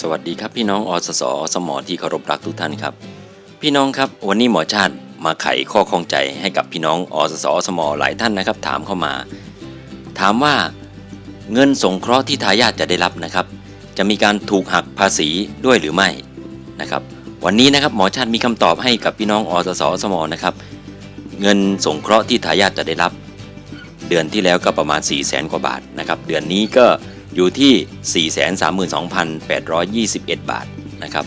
สวัสดีครับพี่น้องอสสอสมอที่เคารพรักทุกท่านครับ พี่น้องครับวันนี้หมอชาติมาไขข้อข้องใจให้กับพี่น้องอสสอสมอหลายท่านนะครับ ถามเข้ามา ถามว่าเงินสงเคราะห์ที่ทายาทจะได้รับนะครับ จะมีการถูกหักภาษีด้วยหรือไม่นะครับ วันนี้นะครับหมอชาติมีคำตอบให้กับพี่น้องอสสอสมอนะครับเงินสงเคราะห์ที่ทายาทจะได้รับ เดือนที่แล้วก็ประมาณ4 0 0แสนกว่าบาทนะครับ เดือนนี้ก็ อยู่ที่ 432,821 บาทนะครับ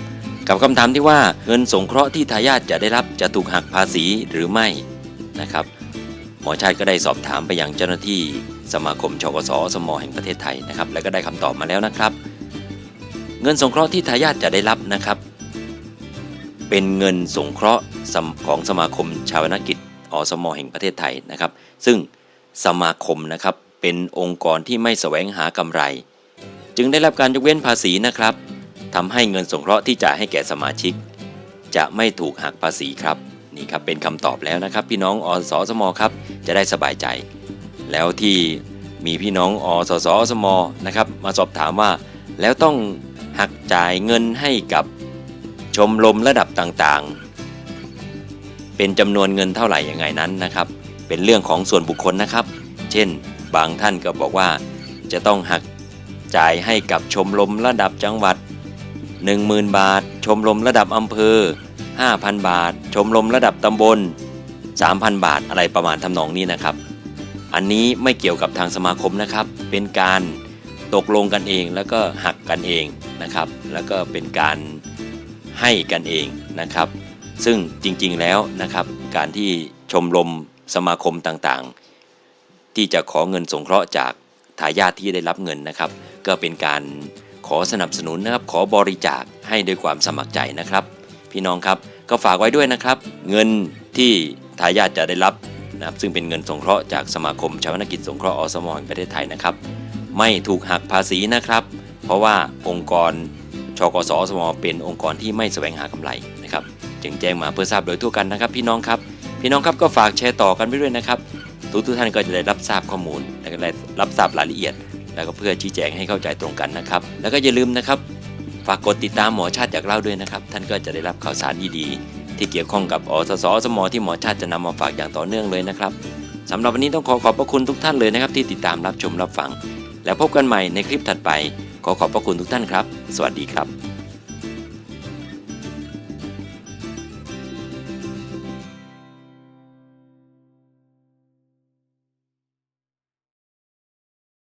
กับคำถามที่ว่าเงินสงเคราะห์ที่ทายาทจะได้รับจะถูกหักภาษีหรือไม่นะครับหมอชาติก็ได้สอบถามไปยังเจ้าหน้าที่สมาคมชกสสมแห่งประเทศไทยนะครับแล้วก็ได้คำตอบมาแล้วนะครับ เงินสงเคราะห์ที่ทายาทจะได้รับนะครับ เป็นเงินสงเคราะห์ของสมาคมชาวนากิจอสมแห่งประเทศไทยนะครับ ซึ่งสมาคมนะครับ เป็นองค์กรที่ไม่แสวงหากำไร จึงได้รับการยกเว้นภาษีนะครับทำให้เงินสงเคราะห์ที่จ่ายให้แก่สมาชิก จะไม่ถูกหักภาษีครับนี่ครับเป็นคำตอบแล้วนะครับ พี่น้องอสสมครับจะได้สบายใจ แล้วที่มีพี่น้องอสสสมนะครับมาสอบถามว่า แล้วต้องหักจ่ายเงินให้กับชมรมระดับต่างๆ เป็นจำนวนเงินเท่าไหร่ยังไงนั้นนะครับ เป็นเรื่องของส่วนบุคคลนะครับ เช่น บางท่านก็บอกว่าจะต้องหักจ่ายให้กับชมรมระดับจังหวัด 10,000 บาท ชมรมระดับอำเภอ 5,000 บาท ชมรมระดับตำบล 3,000 บาทอะไรประมาณทำนองนี้นะครับ อันนี้ไม่เกี่ยวกับทางสมาคมนะครับ เป็นการตกลงกันเองแล้วก็หักกันเองนะครับ แล้วก็เป็นการให้กันเองนะครับ ซึ่งจริงๆแล้วนะครับ การที่ชมรมสมาคมต่างๆ ที่จะขอเงินสงเคราะห์จากทายาทที่ได้รับเงินนะครับ ก็เป็นการขอสนับสนุนนะครับ ขอบริจาคให้ด้วยความสมัครใจนะครับ พี่น้องครับก็ฝากไว้ด้วยนะครับ เงินที่ทายาทจะได้รับนะครับซึ่งเป็นเงินสงเคราะห์จากสมาคมชาวนกิจสงเคราะห์อสมแห่งประเทศไทยนะครับ ไม่ถูกหักภาษีนะครับ เพราะว่าองค์กรชกสอสมเป็นองค์กรที่ไม่แสวงหากำไรนะครับ จึงแจ้งมาเพื่อทราบโดยทั่วกันนะครับ พี่น้องครับ พี่น้องครับก็ฝากแชร์ต่อกันไปด้วยนะครับ ทุกทุกท่านก็จะได้รับทราบข้อมูล และก็ได้รับทราบรายละเอียด แล้วก็เพื่อชี้แจงให้เข้าใจตรงกันนะครับ แล้วก็อย่าลืมนะครับฝากกดติดตามหมอชาติอยากเล่าด้วยนะครับ ท่านก็จะได้รับข่าวสารดีๆที่เกี่ยวข้องกับอสสอสมที่หมอชาติจะนำมาฝากอย่างต่อเนื่องเลยนะครับสำหรับวันนี้ต้องขอขอบพระคุณทุกท่านเลยนะครับ ที่ติดตามรับชมรับฟัง แล้วพบกันใหม่ในคลิปถัดไป ขอขอบพระคุณทุกท่านครับ สวัสดีครับ